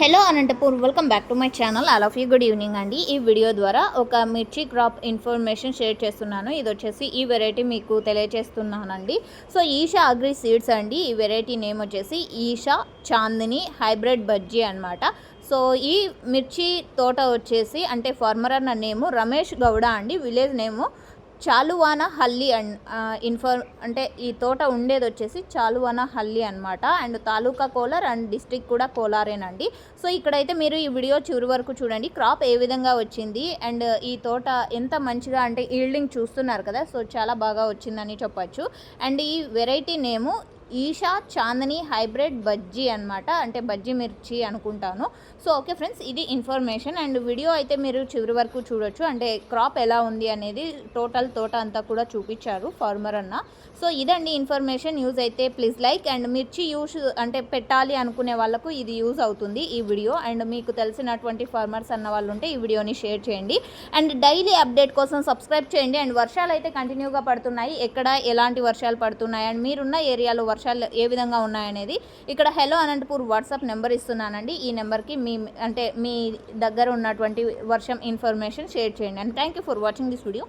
Hello Anantapur welcome back to my channel all of you good evening అండి. ఈ video ద్వారా ఒక మిర్చి క్రాప్ ఇన్ఫర్మేషన్ షేర్ చేస్తున్నాను. ఇది వచ్చేసి ఈ వెరైటీ మీకు తెలియజేస్తున్నానండి సో ఈషా అగ్రి సీడ్స్ అండి. ఈ వెరైటీ నేమ్ వచ్చేసి ఈషా చాందిని హైబ్రిడ్ బజ్జీ అనమాట సో ఈ మిర్చి తోట వచ్చేసి అంటే ఫార్మర్ అన్న నేము రమేష్ గౌడ అండి. విలేజ్ నేము చాలువాన హల్లి అండ్ ఇన్ఫర్ అంటే ఈ తోట ఉండేది వచ్చేసి చాలువాన హల్లి అనమాట and taluka Kolar and district కూడా కోలారేనండి. సో ఇక్కడైతే మీరు ఈ వీడియో చివరి వరకు చూడండి. క్రాప్ ఏ విధంగా వచ్చింది అండ్ ఈ తోట ఎంత మంచిగా అంటే ఈల్డింగ్ చూస్తున్నారు కదా సో చాలా బాగా వచ్చిందని చెప్పచ్చు. అండ్ ఈ variety name Esha Chandni hybrid bajji అన్నమాట. అంటే బజ్జీ మిర్చి అనుకుంటాను. సో ఓకే ఫ్రెండ్స్ ఇది ఇన్ఫర్మేషన్. అండ్ వీడియో అయితే మీరు చివరి వరకు చూడొచ్చు. అంటే క్రాప్ ఎలా ఉంది అనేది టోటల్ తోట అంతా కూడా చూపించారు ఫార్మర్ అన్న. సో ఇదండి ఇన్ఫర్మేషన్. యూజ్ అయితే ప్లీజ్ లైక్. అండ్ మిర్చి యూస్ అంటే పెట్టాలి అనుకునే వాళ్ళకు ఇది యూజ్ అవుతుంది ఈ వీడియో. అండ్ మీకు తెలిసినటువంటి ఫార్మర్స్ అన్న వాళ్ళు ఉంటే ఈ వీడియోని షేర్ చేయండి. అండ్ డైలీ అప్డేట్ కోసం సబ్స్క్రైబ్ చేయండి. అండ్ వర్షాలు అయితే కంటిన్యూగా పడుతున్నాయి. ఎక్కడ ఎలాంటి వర్షాలు పడుతున్నాయి? అండ్ మీరున్న ఏరియాలో వర్షాలు ఏ విధంగా ఉన్నాయనేది ఇక్కడ హలో అనంతపూర్ వాట్సాప్ నెంబర్ ఇస్తున్నానండి. ఈ నెంబర్కి మీ అంటే మీ దగ్గర ఉన్నటువంటి వర్షం ఇన్ఫర్మేషన్ షేర్ చేయండి. And thank you for watching this video